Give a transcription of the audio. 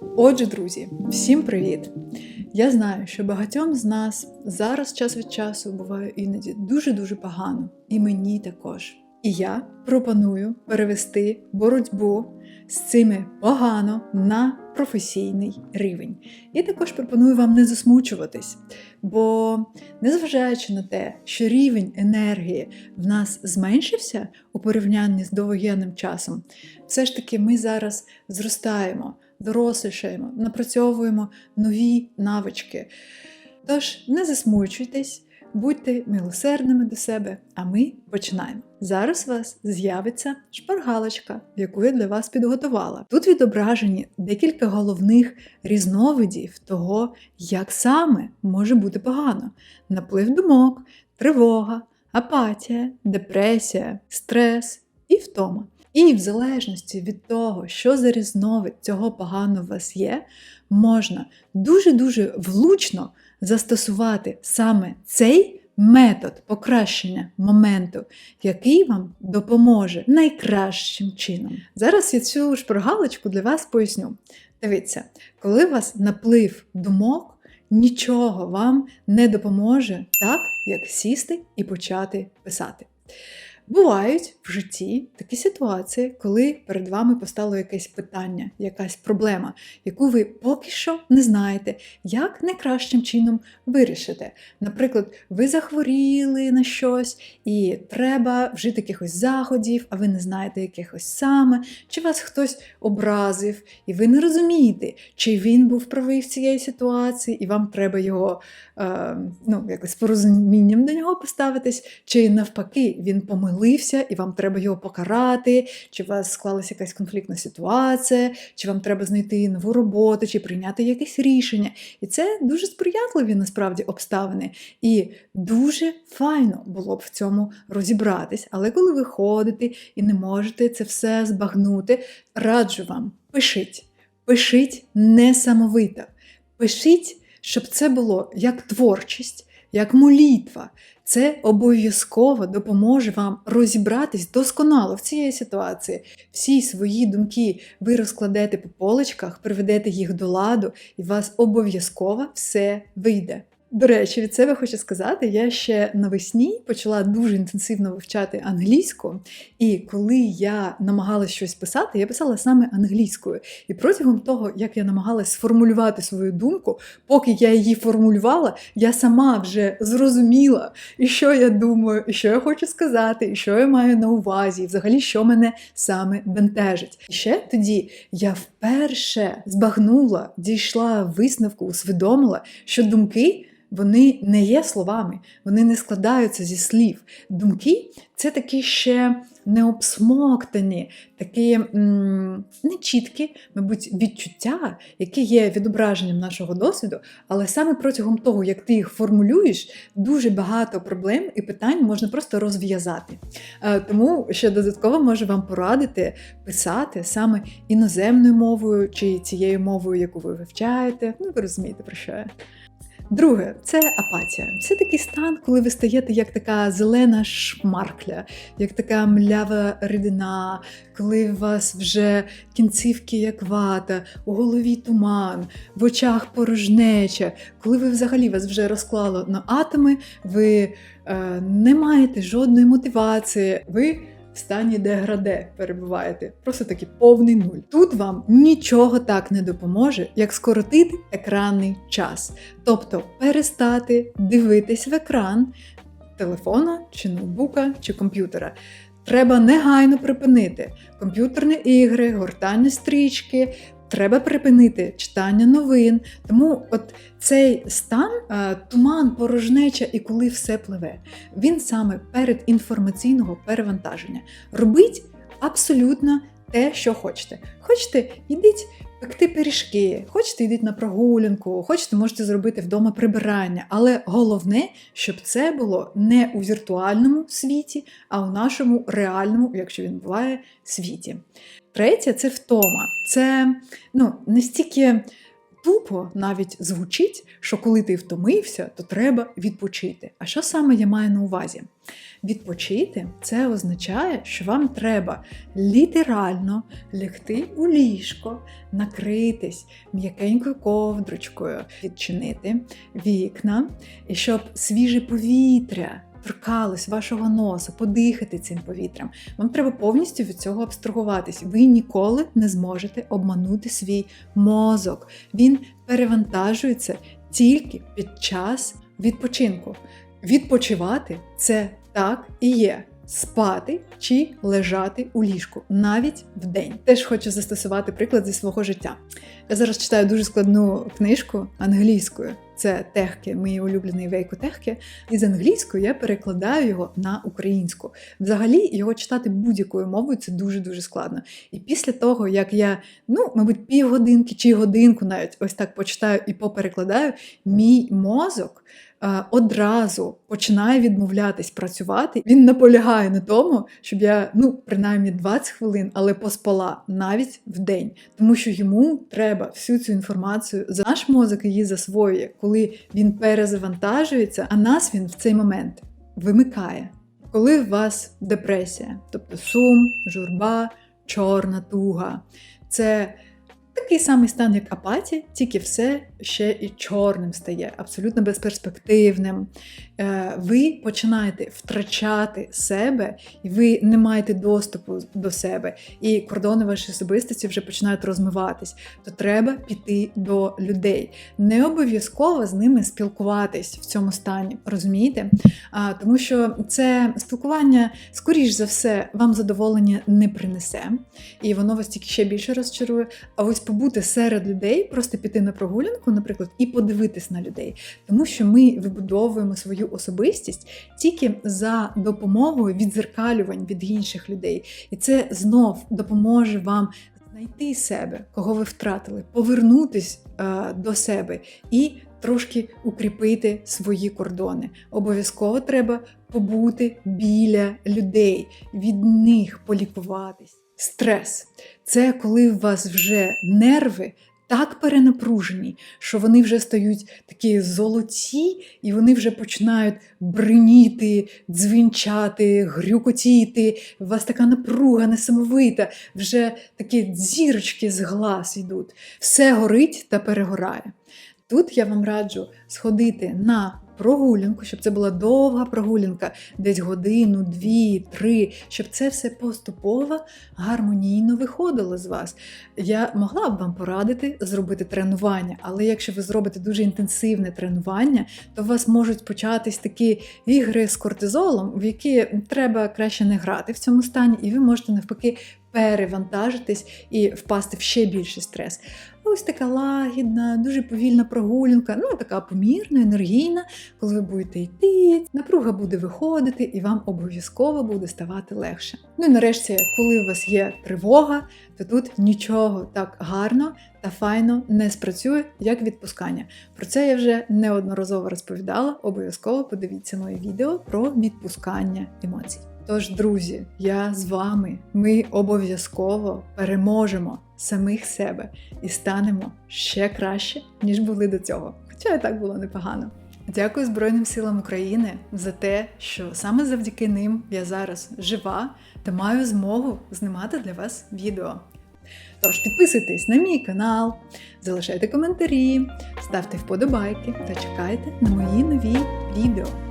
Отже, друзі, всім привіт! Я знаю, що багатьом з нас зараз час від часу буває іноді дуже-дуже погано, і мені також. І я пропоную перевести боротьбу з цими погано на професійний рівень. І також пропоную вам не засмучуватись, бо незважаючи на те, що рівень енергії в нас зменшився у порівнянні з довоєнним часом, все ж таки ми зараз зростаємо, дорослішаємо, напрацьовуємо нові навички. Тож не засмучуйтесь, будьте милосердними до себе, а ми починаємо. Зараз у вас з'явиться шпаргалочка, яку я для вас підготувала. Тут відображені декілька головних різновидів того, як саме може бути погано: наплив думок, тривога, апатія, депресія, стрес і втома. І в залежності від того, що за різновид цього погано у вас є, можна дуже-дуже влучно застосувати саме цей метод покращення моменту, який вам допоможе найкращим чином. Зараз я цю шпаргалочку для вас поясню. Дивіться, коли у вас наплив думок, нічого вам не допоможе так, як сісти і почати писати. Бувають в житті такі ситуації, коли перед вами постало якесь питання, якась проблема, яку ви поки що не знаєте, як найкращим чином вирішити. Наприклад, ви захворіли на щось і треба вжити якихось заходів, а ви не знаєте якихось саме, чи вас хтось образив, і ви не розумієте, чи він був правий в цієї ситуації, і вам треба його е, ну, якось порозумінням до нього поставитись, чи навпаки, він помилився і вам треба його покарати, чи у вас склалася якась конфліктна ситуація, чи вам треба знайти нову роботу, чи прийняти якесь рішення. І це дуже сприятливі насправді обставини. І дуже файно було б в цьому розібратись. Але коли ви ходите і не можете це все збагнути, раджу вам, пишіть. Пишіть несамовито. Пишіть, щоб це було як творчість, як молітва. Це обов'язково допоможе вам розібратись досконало в цій ситуації. Всі свої думки ви розкладете по полочках, приведете їх до ладу, і у вас обов'язково все вийде. До речі, від себе хочу сказати, я ще навесні почала дуже інтенсивно вивчати англійську, і коли я намагалась щось писати, я писала саме англійською. І протягом того, як я намагалась сформулювати свою думку, поки я її формулювала, я сама вже зрозуміла, і що я думаю, і що я хочу сказати, і що я маю на увазі, і взагалі, що мене саме бентежить. І ще тоді я вперше збагнула, дійшла висновку, усвідомила, що думки вони не є словами, вони не складаються зі слів. Думки це такі ще необсмоктані, такі нечіткі, мабуть, відчуття, які є відображенням нашого досвіду, але саме протягом того, як ти їх формулюєш, дуже багато проблем і питань можна просто розв'язати. Е, Тому ще додатково можу вам порадити писати саме іноземною мовою чи цією мовою, яку ви вивчаєте. Ну, ви розумієте, про що я. Друге, це апатія. Це такий стан, коли ви стаєте як така зелена шмаркля, як така млява рідина, коли у вас вже кінцівки як вата, у голові туман, в очах порожнеча, коли ви взагалі вас вже розклало на атоми, ви е, не маєте жодної мотивації. ви в стані деграде перебуваєте, просто такий повний нуль. Тут вам нічого так не допоможе, як скоротити екранний час, тобто перестати дивитись в екран телефона, чи ноутбука, чи комп'ютера. Треба негайно припинити комп'ютерні ігри, гортальні стрічки. Треба припинити читання новин. Тому от цей стан, е, туман, порожнеча і коли все пливе, він саме перед інформаційного перевантаження. Робить абсолютно те, що хочете. Хочете, йдіть пекти пиріжки, хочете, йдіть на прогулянку, хочете, можете зробити вдома прибирання. Але головне, щоб це було не у віртуальному світі, а у нашому реальному, якщо він буває, світі. Третє це втома. Це ну, не стільки тупо навіть звучить, що коли ти втомився, то треба відпочити. А що саме я маю на увазі? Відпочити це означає, що вам треба літерально лягти у ліжко, накритись м'якенькою ковдрочкою, відчинити вікна, і щоб свіже повітря торкалось вашого носа, подихати цим повітрям. Вам треба повністю від цього абстрагуватись. Ви ніколи не зможете обманути свій мозок. Він перевантажується тільки під час відпочинку. Відпочивати це так і є. Спати чи лежати у ліжку навіть в день. Теж хочу застосувати приклад зі свого життя. Я зараз читаю дуже складну книжку англійською. Це техки, мої улюблені вейко техки. І з англійською я перекладаю його на українську. Взагалі, його читати будь-якою мовою це дуже-дуже складно. І після того, як я, ну, мабуть, півгодинки чи годинку навіть ось так почитаю і поперекладаю, мій мозок. Одразу починає відмовлятись працювати. Він наполягає на тому, щоб я ну принаймні 20 хвилин, але поспала навіть в день, тому що йому треба всю цю інформацію за наш мозок її засвоює, коли він перезавантажується, а нас він в цей момент вимикає. Коли у вас депресія, тобто сум, журба, чорна туга, це Такий самий стан, як апатія, тільки все ще і чорним стає, абсолютно безперспективним. Е, ви починаєте втрачати себе, і ви не маєте доступу до себе, і кордони вашої особистості вже починають розмиватись. То треба піти до людей. Не обов'язково з ними спілкуватись в цьому стані, розумієте? А, Тому що це спілкування, скоріш за все, вам задоволення не принесе, і воно вас тільки ще більше розчарує. А ось побути серед людей, просто піти на прогулянку, наприклад, і подивитись на людей, тому що ми вибудовуємо свою особистість тільки за допомогою відзеркалювань від інших людей, і це знов допоможе вам. Знайти себе, кого ви втратили, повернутись е, до себе і трошки укріпити свої кордони. Обов'язково треба побути біля людей, від них полікуватись. Стрес це коли у вас вже нерви так перенапружені, що вони вже стають такі золоті, і вони вже починають бриніти, дзвінчати, грюкотіти. У вас така напруга несамовита, вже такі зірочки з глаз йдуть. Все горить та перегорає. Тут я вам раджу сходити на прогулянку, щоб це була довга прогулянка, десь годину, дві, три, щоб це все поступово гармонійно виходило з вас. Я могла б вам порадити зробити тренування, але якщо ви зробите дуже інтенсивне тренування, то у вас можуть початись такі ігри з кортизолом, в які треба краще не грати в цьому стані, і ви можете навпаки перевантажитись і впасти в ще більший стрес. Ось така лагідна, дуже повільна прогулянка, ну така помірна, енергійна, коли ви будете йти, напруга буде виходити, і вам обов'язково буде ставати легше. Ну і нарешті, коли у вас є тривога, то тут нічого так гарно та файно не спрацює, як відпускання. Про це я вже неодноразово розповідала. Обов'язково подивіться моє відео про відпускання емоцій. Тож, друзі, я з вами. Ми обов'язково переможемо самих себе і станемо ще краще, ніж були до цього. Хоча і так було непогано. Дякую Збройним силам України за те, що саме завдяки ним я зараз жива та маю змогу знімати для вас відео. Тож підписуйтесь на мій канал, залишайте коментарі, ставте вподобайки та чекайте на мої нові відео.